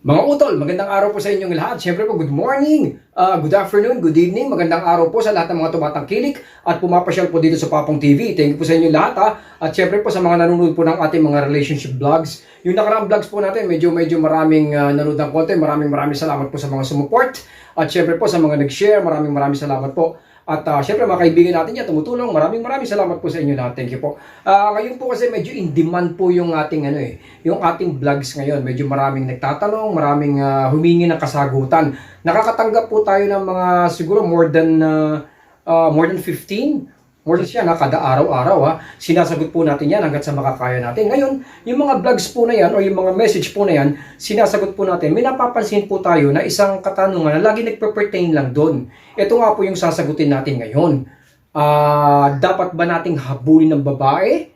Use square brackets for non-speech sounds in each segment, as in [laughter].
Mga utol, magandang araw po sa inyong lahat. Siyempre po, good morning, uh, good afternoon, good evening, magandang araw po sa lahat ng mga tumatangkilik at pumapasyal po dito sa Papong TV. Thank you po sa inyong lahat ha. At siyempre po sa mga nanonood po ng ating mga relationship vlogs. Yung nakaraang vlogs po natin, medyo medyo maraming uh, nanood ng content. Maraming maraming salamat po sa mga sumuport. At siyempre po sa mga nag-share, maraming maraming salamat po. At uh, syempre mga kaibigan natin yan, tumutulong. Maraming maraming salamat po sa inyo lahat. Thank you po. Ah, ngayon po kasi medyo in demand po yung ating ano eh, yung ating vlogs ngayon. Medyo maraming nagtatanong, maraming ah, humingi ng kasagutan. Nakakatanggap po tayo ng mga siguro more than ah, ah, more than 15 More than siya na kada araw-araw ha. Sinasagot po natin yan hanggat sa makakaya natin. Ngayon, yung mga vlogs po na yan o yung mga message po na yan, sinasagot po natin. May napapansin po tayo na isang katanungan na lagi nagpe-pertain lang doon. Ito nga po yung sasagutin natin ngayon. Ah, dapat ba nating habulin ng babae?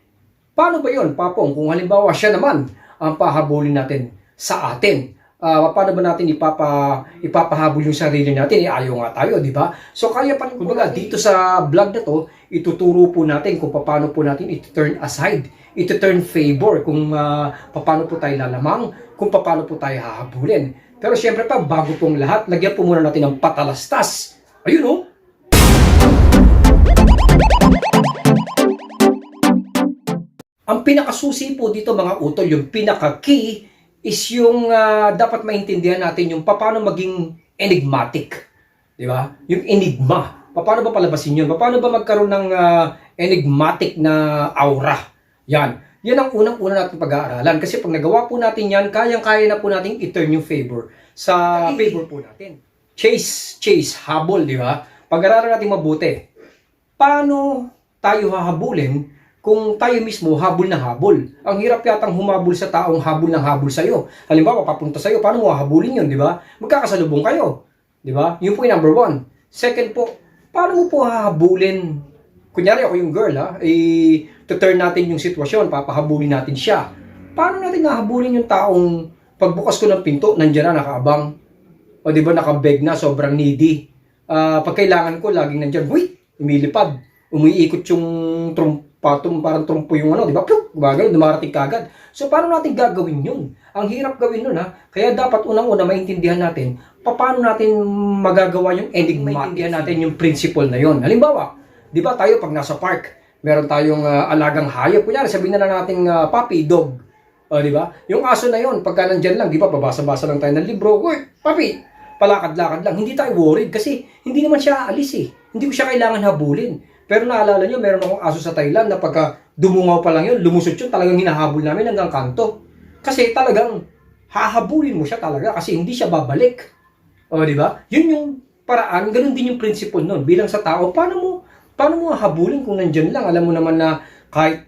Paano ba yon Papong? Kung halimbawa siya naman ang pahabulin natin sa atin. Ah, paano ba natin ipapa ipapahabol yung sarili natin? Eh, ayaw nga tayo, di ba? So kaya pa kumbaga dito sa vlog na to, ituturo po natin kung paano po natin i-turn aside, i-turn favor, kung ah, paano po tayo lalamang, kung paano po tayo hahabulin. Pero syempre pa, bago pong lahat, lagyan po muna natin ng patalastas. Ayun oh, Ang pinakasusi po dito mga utol, yung pinaka-key is yung ah, dapat maintindihan natin yung paano maging enigmatic. Di ba? Yung enigma. Paano ba palabasin yun? Paano ba magkaroon ng ah, enigmatic na aura? Yan. Yan ang unang-una natin pag-aaralan. Kasi pag nagawa po natin yan, kayang-kaya na po natin i-turn yung favor sa favor po natin. Chase, chase, habol, di ba? Pag-aralan natin mabuti. Paano tayo hahabulin kung tayo mismo habol na habol. Ang hirap yatang humabol sa taong habol ng habol sa'yo. Halimbawa, papunta sa'yo, paano mo hahabulin yun, di ba? Magkakasalubong kayo. Di ba? Yun po yung number one. Second po, paano mo po hahabulin? Kunyari ako yung girl, ha? Eh, to turn natin yung sitwasyon, papahabulin natin siya. Paano natin nahabulin yung taong pagbukas ko ng pinto, nandiyan na, nakaabang. O di ba, nakabeg na, sobrang needy. Ah, pag kailangan ko, laging nandiyan, wait, umilipad. Umiikot yung trumpa, tum, parang trumpo yung ano, di ba? Pyuk, gumagano, dumarating kagad. So, paano natin gagawin yun? Ang hirap gawin nun, ha? Kaya dapat unang-una maintindihan natin, paano natin magagawa yung enigma, maintindihan natin yung principle na yon. Halimbawa, di ba tayo pag nasa park, meron tayong ah, alagang hayop. Kunyari, sabihin na lang nating ah, puppy, dog. O, di ba? Yung aso na yon, pagka nandyan lang, di ba, babasa-basa lang tayo ng libro, Uy, papi, palakad-lakad lang. Hindi tayo worried kasi hindi naman siya aalis eh. Hindi ko siya kailangan habulin. Pero naalala nyo, meron akong aso sa Thailand na pagka dumungaw pa lang yun, lumusot yun, talagang hinahabol namin hanggang kanto. Kasi talagang hahabulin mo siya talaga kasi hindi siya babalik. O, di ba? Yun yung paraan, ganun din yung principle nun. Bilang sa tao, paano mo, paano mo hahabulin kung nandyan lang? Alam mo naman na kahit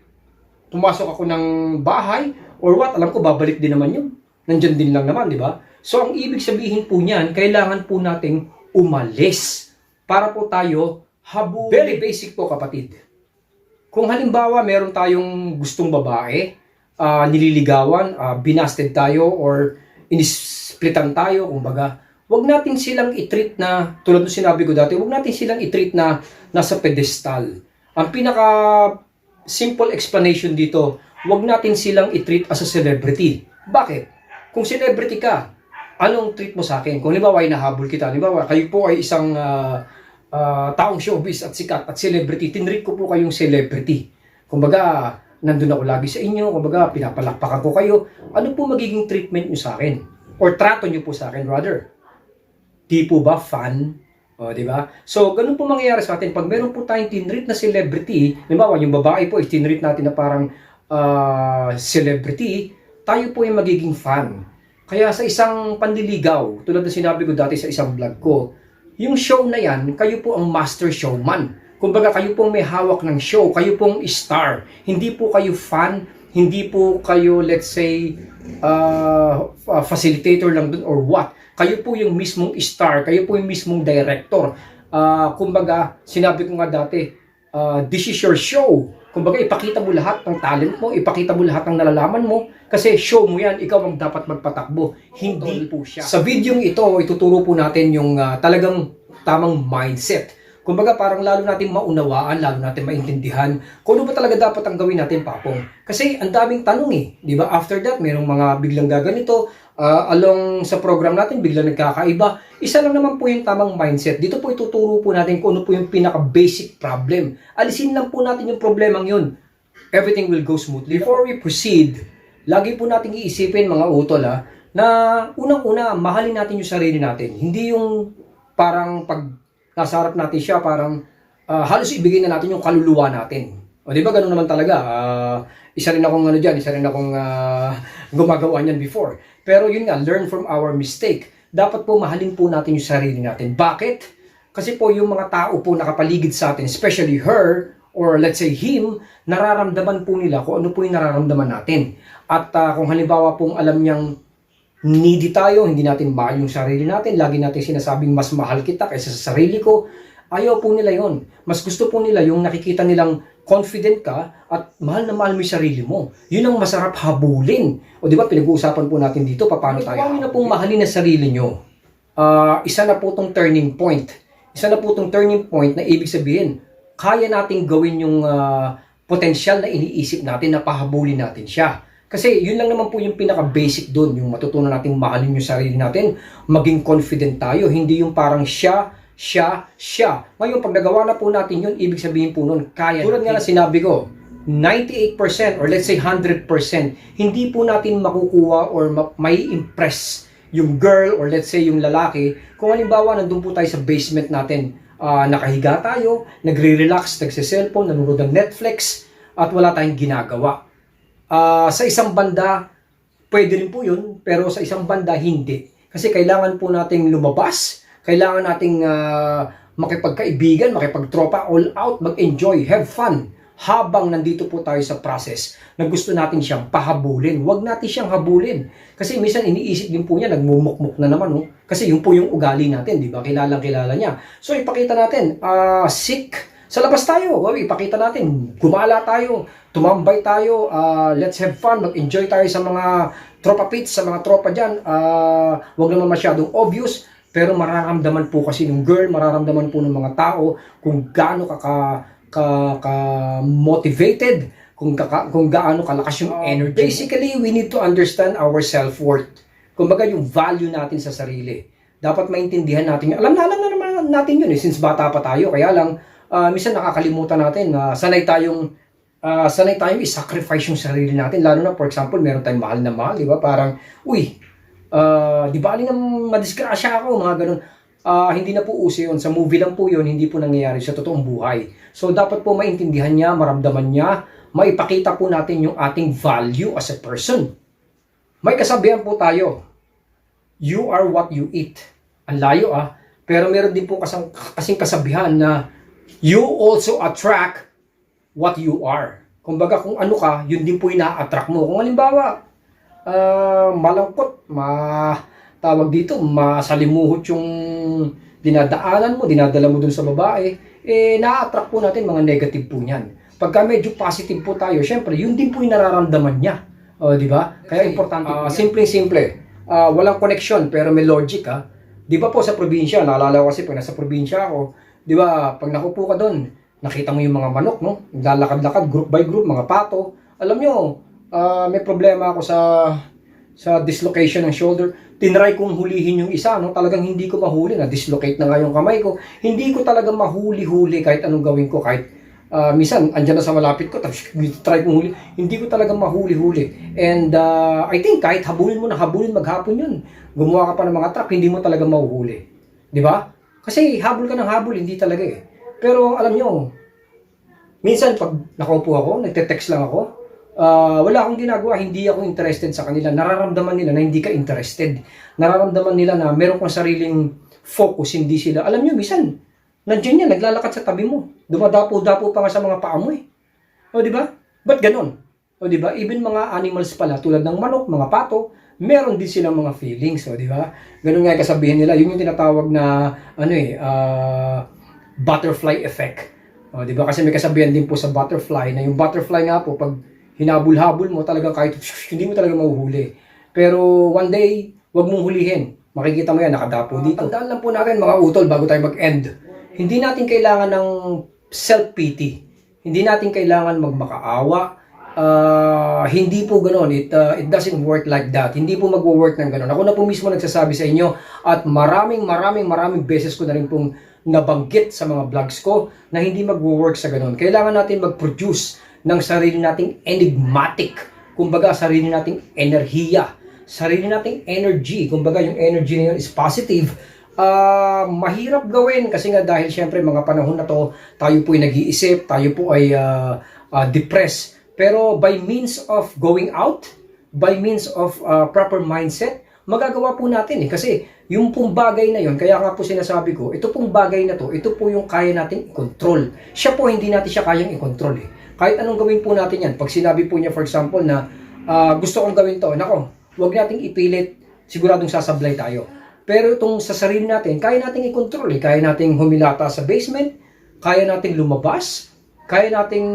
pumasok ako ng bahay or what, alam ko babalik din naman yun. Nandyan din lang naman, di ba? So, ang ibig sabihin po niyan, kailangan po nating umalis para po tayo habulin. Very basic po, kapatid. Kung halimbawa, meron tayong gustong babae, ah, nililigawan, ah, binasted tayo, or inisplitan tayo, kumbaga, wag natin silang i-treat na, tulad ng sinabi ko dati, wag natin silang i-treat na nasa pedestal. Ang pinaka simple explanation dito, wag natin silang i-treat as a celebrity. Bakit? Kung celebrity ka, anong treat mo sa akin? Kung halimbawa ay nahabol kita, halimbawa kayo po ay isang ah, ah, taong showbiz at sikat at celebrity, tinreat ko po kayong celebrity. Kumbaga, nandun ako lagi sa inyo, kumbaga, pinapalakpakan ko kayo. Ano po magiging treatment nyo sa akin? Or trato nyo po sa akin, rather? Di po ba fan? O, di ba? So, ganun po mangyayari sa atin. Pag meron po tayong tinreat na celebrity, halimbawa, yung babae po, tinreat natin na parang ah, celebrity, tayo po yung magiging fan. Kaya sa isang panliligaw, tulad na sinabi ko dati sa isang vlog ko, yung show na yan, kayo po ang master showman. Kumbaga, kayo pong may hawak ng show, kayo pong star. Hindi po kayo fan, hindi po kayo, let's say, uh, uh, facilitator lang dun or what. Kayo po yung mismong star, kayo po yung mismong director. Ah, kumbaga, sinabi ko nga dati, ah, this is your show. Kumbaga, ipakita mo lahat ng talent mo, ipakita mo lahat ng nalalaman mo, kasi show mo yan, ikaw ang dapat magpatakbo, hindi po siya. Sa video ito, ituturo po natin yung ah, talagang tamang mindset. Kumbaga, parang lalo natin maunawaan, lalo natin maintindihan kung ano ba talaga dapat ang gawin natin, Papong. Kasi ang daming tanong eh, di ba? After that, merong mga biglang gaganito, ah, along sa program natin, bigla nagkakaiba. Isa lang naman po yung tamang mindset. Dito po ituturo po natin kung ano po yung pinaka-basic problem. Alisin lang po natin yung problemang yun. Everything will go smoothly. Before we proceed, lagi po natin iisipin mga utol ha, na unang-una, mahalin natin yung sarili natin. Hindi yung parang pag nasa natin siya, parang ah, halos ibigay na natin yung kaluluwa natin. O di ba ganun naman talaga? Ah, isa rin akong ano dyan, isa rin akong ah, gumagawa niyan before. Pero yun nga, learn from our mistake. Dapat po mahalin po natin yung sarili natin. Bakit? Kasi po yung mga tao po nakapaligid sa atin, especially her, or let's say him, nararamdaman po nila kung ano po yung nararamdaman natin. At ah, kung halimbawa pong alam niyang needy tayo, hindi natin mahal yung sarili natin, lagi natin sinasabing mas mahal kita kaysa sa sarili ko, ayaw po nila yon. Mas gusto po nila yung nakikita nilang confident ka at mahal na mahal mo yung sarili mo. Yun ang masarap habulin. O di ba, pinag-uusapan po natin dito, paano tayo Kung na pong mahalin ang sarili nyo, ah, isa na po tong turning point. Isa na po tong turning point na ibig sabihin, kaya nating gawin yung ah, potensyal na iniisip natin na pahabulin natin siya. Kasi yun lang naman po yung pinaka-basic doon, yung matutunan nating mahalin yung sarili natin, maging confident tayo, hindi yung parang siya, siya, siya. Ngayon, pag nagawa na po natin yun, ibig sabihin po nun, kaya Tulad nga na sinabi ko, 98% or let's say 100%, hindi po natin makukuha or ma- may impress yung girl or let's say yung lalaki kung halimbawa nandun po tayo sa basement natin, ah, nakahiga tayo, nagre-relax, nagse-cellphone, nanonood ng Netflix, at wala tayong ginagawa. Ah, sa isang banda, pwede rin po yun, pero sa isang banda, hindi. Kasi kailangan po nating lumabas, kailangan nating ah, makipagkaibigan, makipagtropa, all out, mag-enjoy, have fun, habang nandito po tayo sa process na gusto natin siyang pahabulin. Huwag natin siyang habulin. Kasi minsan iniisip din po niya, nagmumukmuk na naman. No? Kasi yun po yung ugali natin, di ba? Kilalang kilala niya. So ipakita natin, ah sick, sa labas tayo, wow, ipakita natin, gumala tayo, tumambay tayo, ah, let's have fun, mag-enjoy tayo sa mga tropa pits, sa mga tropa dyan. Ah, wag naman masyadong obvious, pero mararamdaman po kasi ng girl, mararamdaman po ng mga tao kung gaano ka ka, ka, ka motivated, kung, ka, kung gaano kalakas yung energy. Basically, we need to understand our self-worth. Kumbaga yung value natin sa sarili. Dapat maintindihan natin. yun. Alam na alam na naman natin yun eh, since bata pa tayo. Kaya lang, ah, minsan nakakalimutan natin na sanay tayong ah, sanay tayong i-sacrifice yung sarili natin. Lalo na, for example, meron tayong mahal na mahal, di ba? Parang, uy, ah, di ba alin ang madisgrasya ako, mga ganun. Ah, hindi na po uso yun. Sa movie lang po yun, hindi po nangyayari sa totoong buhay. So, dapat po maintindihan niya, maramdaman niya, maipakita po natin yung ating value as a person. May kasabihan po tayo, you are what you eat. Ang layo ah. Pero meron din po kasang, kasing kasabihan na you also attract what you are. Kumbaga kung ano ka, yun din po ina-attract mo. Kung halimbawa, ah, malangkot, ma tawag dito, masalimuhot yung dinadaanan mo, dinadala mo dun sa babae, eh na-attract po natin mga negative po niyan. Pagka medyo positive po tayo, syempre, yun din po yung nararamdaman niya. O, di ba? Kaya importante po. Simple-simple. Ah, walang connection pero may logic ha. Di ba po sa probinsya, naalala ko kasi pag nasa probinsya ako, di ba, pag nakupo ka doon, nakita mo yung mga manok, no? Naglalakad-lakad, group by group, mga pato. Alam nyo, ah, may problema ako sa sa dislocation ng shoulder. Tinry kong hulihin yung isa, no? Talagang hindi ko mahuli na dislocate na nga yung kamay ko. Hindi ko talaga mahuli-huli kahit anong gawin ko, kahit ah, minsan andyan na sa malapit ko, tapos try kong huli. Hindi ko talaga mahuli-huli. And ah, I think kahit habulin mo na habulin maghapon yun. Gumawa ka pa ng mga trap, hindi mo talaga mahuhuli. Di ba? Kasi habol ka ng habol, hindi talaga eh. Pero alam nyo, minsan pag nakaupo ako, nagte-text lang ako, ah, wala akong ginagawa, hindi ako interested sa kanila. Nararamdaman nila na hindi ka interested. Nararamdaman nila na meron kang sariling focus, hindi sila. Alam nyo, minsan, nandiyan yan, naglalakad sa tabi mo. Dumadapo-dapo pa nga sa mga paa mo eh. O, di ba? Ba't ganon? O, di ba? Even mga animals pala, tulad ng manok, mga pato, meron din silang mga feelings, o, di ba? Ganun nga kasabihin nila. Yun yung tinatawag na, ano eh, ah, butterfly effect. O, di ba? Kasi may kasabihan din po sa butterfly na yung butterfly nga po, pag hinabol-habol mo, talagang kahit [laughs] hindi mo talaga mahuhuli. Pero one day, wag mong hulihin. Makikita mo yan, nakadapo dito. Tandaan lang po natin mga utol bago tayo mag-end. Hindi natin kailangan ng self-pity. Hindi natin kailangan magmakaawa. Ah, hindi po ganoon. It, uh, it doesn't work like that. Hindi po magwo-work ng ganoon. Ako na po mismo nagsasabi sa inyo at maraming maraming maraming beses ko na rin pong nabanggit sa mga vlogs ko na hindi magwo-work sa ganoon. Kailangan natin mag-produce ng sarili nating enigmatic, kumbaga sarili nating enerhiya, sarili nating energy, kumbaga yung energy na yun is positive, Ah, mahirap gawin kasi nga dahil syempre mga panahon na to, tayo po ay nag-iisip, tayo po ay ah, ah, depressed. Pero by means of going out, by means of ah, proper mindset, magagawa po natin eh. Kasi yung pong bagay na yon, kaya nga po sinasabi ko, ito pong bagay na to, ito po yung kaya natin i-control. Siya po hindi natin siya kayang i-control eh. Kahit anong gawin po natin yan. Pag sinabi po niya for example na ah, gusto kong gawin to, nako, huwag nating ipilit, siguradong sasablay tayo. Pero itong sa sarili natin, kaya nating i-control eh. Kaya nating humilata sa basement, kaya nating lumabas, kaya nating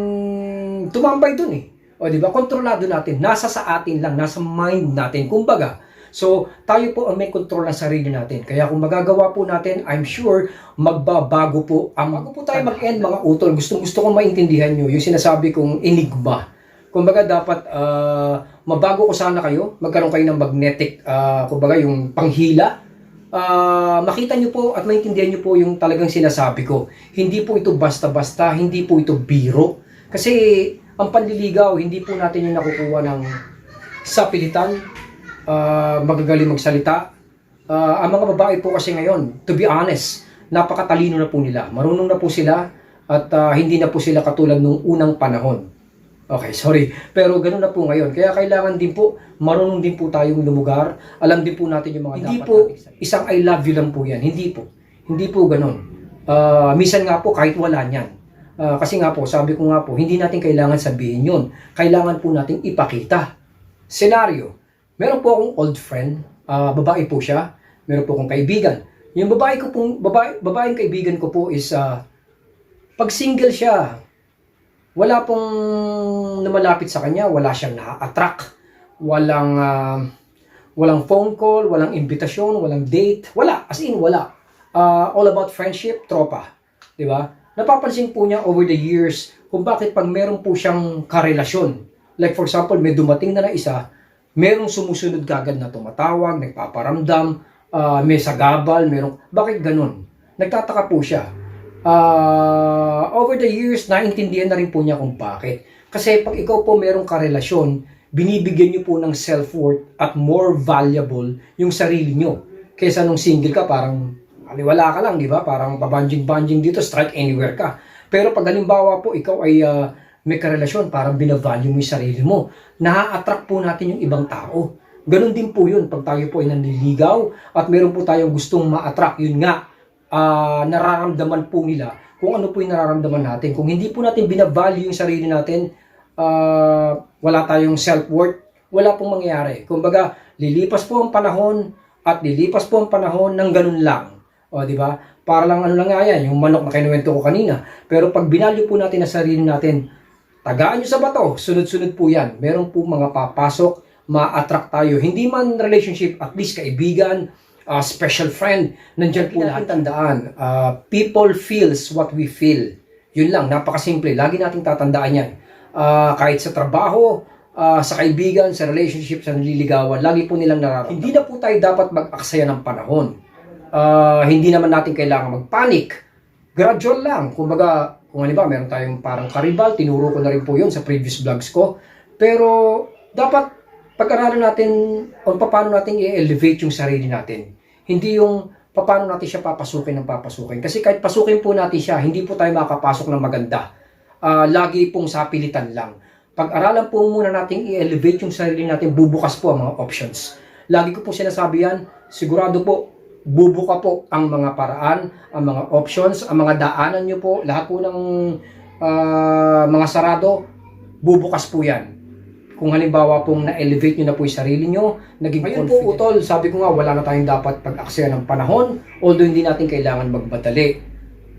tumambay dun eh. O di ba? Kontrolado natin. Nasa sa atin lang, nasa mind natin. Kumbaga, so tayo po ang may control ng sarili natin. Kaya kung magagawa po natin, I'm sure magbabago po ang bago po tayo mag-end mga utol. Gusto gusto kong maintindihan nyo yung sinasabi kong enigma. Kumbaga dapat ah, mabago ko sana kayo, magkaroon kayo ng magnetic, ah, kumbaga yung panghila, Ah, makita nyo po at maintindihan nyo po yung talagang sinasabi ko. Hindi po ito basta-basta, hindi po ito biro. Kasi ang panliligaw, hindi po natin yung nakukuha ng sapilitan, ah, magagaling magsalita. Ah, ang mga babae po kasi ngayon, to be honest, napakatalino na po nila. Marunong na po sila at ah, hindi na po sila katulad nung unang panahon. Okay, [laughs] sorry. Pero ganun na po ngayon. Kaya kailangan din po, marunong din po tayong lumugar. Alam din po natin yung mga Hindi dapat po nating- isang I love you lang po yan. Hindi po. Hindi po ganun. Ah, minsan nga po kahit wala niyan. Ah, kasi nga po, sabi ko nga po, hindi natin kailangan sabihin yun. Kailangan po nating ipakita. Senaryo. Meron po akong old friend, ah, babae po siya. Meron po akong kaibigan. Yung babae ko pong, babae, babaeng kaibigan ko po is, ah, pag single siya, wala pong namalapit sa kanya, wala siyang na-attract, walang ah, walang phone call, walang invitasyon, walang date, wala, as in wala. Ah, all about friendship, tropa, 'di ba? Napapansin po niya over the years kung bakit pag meron po siyang karelasyon, like for example, may dumating na na isa, merong sumusunod kagad na tumatawag, nagpaparamdam, ah, may sagabal, merong, bakit ganun? Nagtataka po siya ah over the years, naintindihan na rin po niya kung bakit. Kasi pag ikaw po merong karelasyon, binibigyan niyo po ng self-worth at more valuable yung sarili niyo. Kaysa nung single ka, parang aliwala ka lang, di ba? Parang pabanjing-banjing dito, strike anywhere ka. Pero pag halimbawa po, ikaw ay ah, may karelasyon, parang binavalue mo yung sarili mo. Na-attract po natin yung ibang tao. Ganon din po yun pag tayo po ay nanliligaw at meron po tayong gustong ma-attract. Yun nga, ah, nararamdaman po nila kung ano po yung nararamdaman natin. Kung hindi po natin binavalue yung sarili natin, ah, wala tayong self-worth, wala pong mangyayari. Kumbaga, lilipas po ang panahon at lilipas po ang panahon ng ganun lang. O, di ba? Para lang ano lang nga yan, yung manok na kinuwento ko kanina. Pero pag binalyo po natin ang sarili natin, tagaan nyo sa bato, sunod-sunod po yan. Meron po mga papasok, ma-attract tayo. Hindi man relationship, at least kaibigan, uh, special friend, nandyan po lahat tandaan. Uh, people feels what we feel. Yun lang, napakasimple. Lagi nating tatandaan yan. Uh, kahit sa trabaho, uh, sa kaibigan, sa relationship, sa nililigawan, lagi po nilang nararamdaman. Hindi na po tayo dapat mag-aksaya ng panahon. Uh, hindi naman natin kailangan magpanik. Gradual lang. Kumbaga, kung halimbawa, meron tayong parang karibal, tinuro ko na rin po yun sa previous vlogs ko. Pero, dapat pag-aralan natin o paano natin i-elevate yung sarili natin. Hindi yung paano natin siya papasukin ng papasukin. Kasi kahit pasukin po natin siya, hindi po tayo makakapasok ng maganda. Ah, lagi pong sapilitan lang. Pag-aralan po muna natin i-elevate yung sarili natin, bubukas po ang mga options. Lagi ko po sinasabi yan, sigurado po, bubuka po ang mga paraan, ang mga options, ang mga daanan nyo po, lahat po ng ah, mga sarado, bubukas po yan kung halimbawa pong na-elevate nyo na po yung sarili nyo, naging Ngayon po, utol, sabi ko nga, wala na tayong dapat pag-aksaya ng panahon, although hindi natin kailangan magmadali.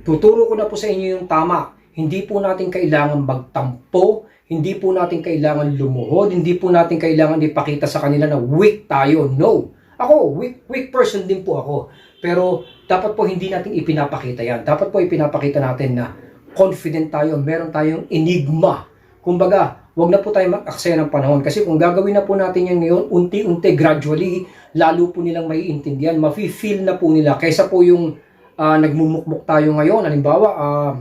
Tuturo ko na po sa inyo yung tama. Hindi po natin kailangan magtampo, hindi po natin kailangan lumuhod, hindi po natin kailangan ipakita sa kanila na weak tayo. No. Ako, weak, weak person din po ako. Pero dapat po hindi natin ipinapakita yan. Dapat po ipinapakita natin na confident tayo, meron tayong enigma. Kumbaga, wag na po tayo mag-aksaya ng panahon. Kasi kung gagawin na po natin yan ngayon, unti-unti, gradually, lalo po nilang maiintindihan, mafe-feel na po nila. Kaysa po yung ah, nagmumukmuk tayo ngayon, halimbawa, ah,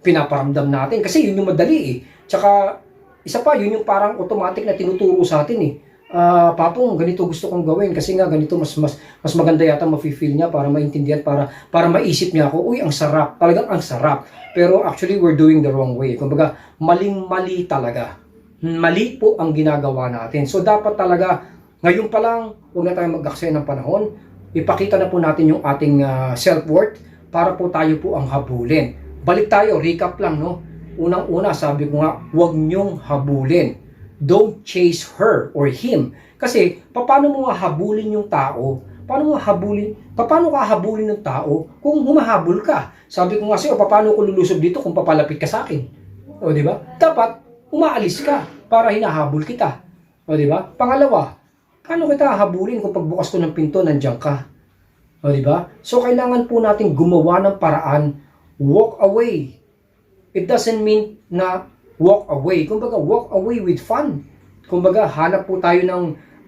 pinaparamdam natin. Kasi yun yung madali eh. Tsaka, isa pa, yun yung parang automatic na tinuturo sa atin eh. Ah, papong, ganito gusto kong gawin kasi nga ganito mas mas mas maganda yata mafe-feel niya para maintindihan para para maisip niya ako, uy, ang sarap. Talagang ang sarap. Pero actually we're doing the wrong way. Kumbaga, maling-mali talaga. Mali po ang ginagawa natin. So dapat talaga ngayon pa lang, huwag na tayong mag-aksaya ng panahon. Ipakita na po natin yung ating ah, self-worth para po tayo po ang habulin. Balik tayo, recap lang, no? Unang-una, sabi ko nga, huwag niyong habulin. Don't chase her or him. Kasi, paano mo nga habulin yung tao? Paano mo habulin? Paano ka habulin ng tao kung humahabol ka? Sabi ko nga sa'yo, paano ko lulusob dito kung papalapit ka sa akin? O, di ba? Dapat, umaalis ka para hinahabol kita. O, di ba? Pangalawa, paano kita habulin kung pagbukas ko ng pinto, nandiyan ka? O, di ba? So, kailangan po natin gumawa ng paraan, walk away. It doesn't mean na walk away. Kumbaga, walk away with fun. Kumbaga, hanap po tayo ng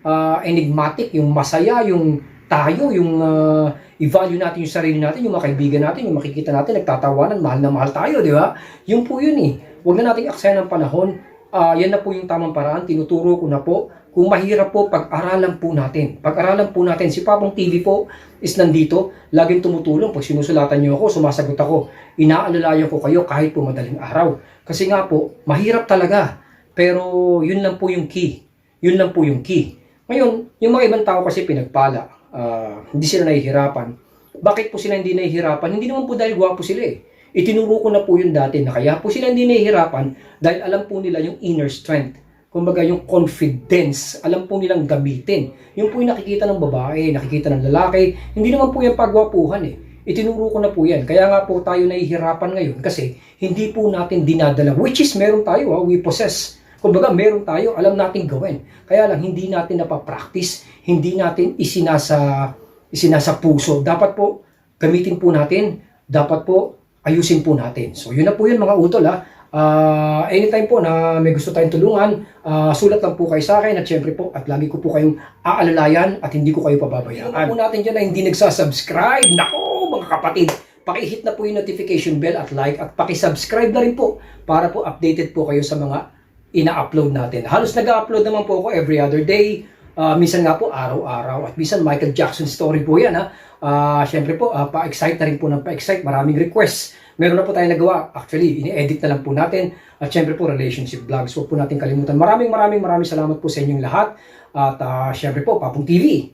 ah, enigmatic, yung masaya, yung tayo, yung ah, i-value natin yung sarili natin, yung mga kaibigan natin, yung makikita natin, nagtatawanan, mahal na mahal tayo, di ba? Yun po yun eh. Huwag na nating aksayan ng panahon. Ah, yan na po yung tamang paraan. Tinuturo ko na po. Kung mahirap po, pag-aralan po natin. Pag-aralan po natin. Si Papong TV po is nandito. Laging tumutulong. Pag sinusulatan niyo ako, sumasagot ako. Inaalalayan ko kayo kahit po madaling araw. Kasi nga po, mahirap talaga. Pero yun lang po yung key. Yun lang po yung key. Ngayon, yung mga ibang tao kasi pinagpala. ah, hindi sila nahihirapan. Bakit po sila hindi nahihirapan? Hindi naman po dahil gwapo sila eh. Itinuro ko na po yun dati na kaya po sila hindi nahihirapan dahil alam po nila yung inner strength. Kumbaga yung confidence, alam po nilang gamitin. Yung po yung nakikita ng babae, nakikita ng lalaki, hindi naman po yung pagwapuhan eh. Itinuro ko na po yan. Kaya nga po tayo nahihirapan ngayon kasi hindi po natin dinadala. Which is meron tayo, ha? we possess. Kumbaga meron tayo, alam natin gawin. Kaya lang hindi natin napapractice, hindi natin isinasa, isinasa puso. Dapat po gamitin po natin, dapat po ayusin po natin. So yun na po yun mga utol ha. Ah, anytime po na may gusto tayong tulungan, ah, sulat lang po kayo sa akin at syempre po at lagi ko po kayong aalalayan at hindi ko kayo pababayaan. Ano po natin dyan na hindi nagsasubscribe? Nako mga kapatid, pakihit na po yung notification bell at like at pakisubscribe na rin po para po updated po kayo sa mga ina-upload natin. Halos nag-upload naman po ako every other day. Ah, minsan nga po araw-araw at minsan Michael Jackson story po yan ha. Ah, syempre po, ah, pa-excite na rin po ng pa-excite. Maraming requests. Meron na po tayong nagawa. Actually, ini-edit na lang po natin. At syempre po, relationship vlogs. Huwag po natin kalimutan. Maraming maraming maraming salamat po sa inyong lahat. At ah, syempre po, Papong TV.